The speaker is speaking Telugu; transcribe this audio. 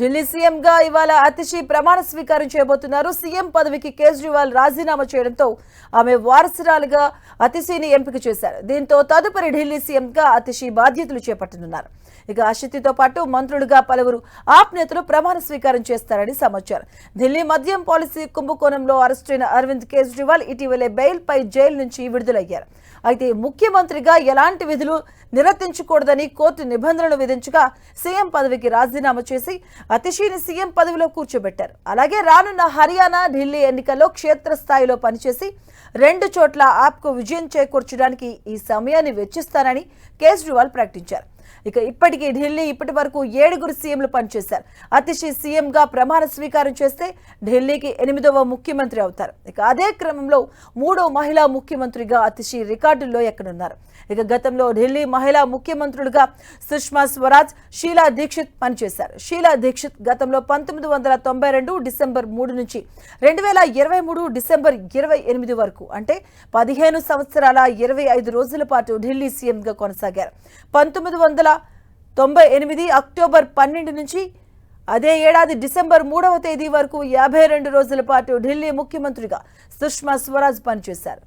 ఢిల్లీ సీఎంగా ఇవాళ అతిశి ప్రమాణ స్వీకారం చేయబోతున్నారు. సీఎం పదవికి కేజ్రీవాల్ రాజీనామా చేయడంతో ఆమె వారసురాలుగా అతిశిని ఎంపిక చేశారు. దీంతో తదుపరి ఢిల్లీ సీఎంగా అతిశీ అతిశి బాధ్యతలు చేపట్టనున్నారు. ఇక అశితితో పాటు మంత్రులుగా పలువురు ఆప్ నేతలు ప్రమాణ స్వీకారం చేస్తారని సమాచారం. ఢిల్లీ మద్యం పాలసీ కుంభకోణంలో అరెస్టైన అరవింద్ కేజ్రీవాల్ ఇటీవలే బెయిల్ పై జైలు నుంచి విడుదలయ్యారు. అయితే ముఖ్యమంత్రిగా ఎలాంటి విధులు నిర్వర్తించకూడదని కోర్టు నిబంధనలు విధించగా సీఎం పదవికి రాజీనామా చేసి అతిశీని సీఎం పదవిలో కూర్చోబెట్టారు. అలాగే రానున్న హర్యానా ఢిల్లీ ఎన్నికల్లో క్షేత్రస్థాయిలో పనిచేసి రెండు చోట్ల ఆప్కు విజయం చేకూర్చడానికి ఈ సమయాన్ని వెచ్చిస్తానని కేజ్రీవాల్ ప్రకటించారు. ఇక ఇప్పటికీ ఢిల్లీ ఇప్పటి వరకు ఏడుగురు సీఎంలు పనిచేశారు. అతిశీ సీఎంగా ప్రమాణ స్వీకారం చేస్తే ఢిల్లీకి ఎనిమిదవ ముఖ్యమంత్రి అవుతారు. ఇక అదే క్రమంలో మూడో మహిళా ముఖ్యమంత్రిగా అతిశీ రికార్డుల్లో ఎక్కడున్నారు. ఇక గతంలో ఢిల్లీ మహిళా ముఖ్యమంత్రులుగా సుష్మా స్వరాజ్ షీలా దీక్షిత్ పనిచేశారు. షీలా దీక్షిత్ గతంలో పంతొమ్మిది వందల తొంభై రెండు డిసెంబర్ మూడు నుంచి రెండు వేల ఇరవై మూడు డిసెంబర్ ఇరవై ఎనిమిది వరకు అంటే పదిహేను సంవత్సరాల ఇరవై ఐదు రోజుల పాటు ఢిల్లీ సీఎంగా కొనసాగారు. పంతొమ్మిది వందల తొంభై ఎనిమిది అక్టోబర్ పన్నెండు నుంచి అదే ఏడాది డిసెంబర్ మూడవ తేదీ వరకు యాభై రెండు రోజుల పాటు ఢిల్లీ ముఖ్యమంత్రిగా సుష్మా స్వరాజ్ పనిచేశారు.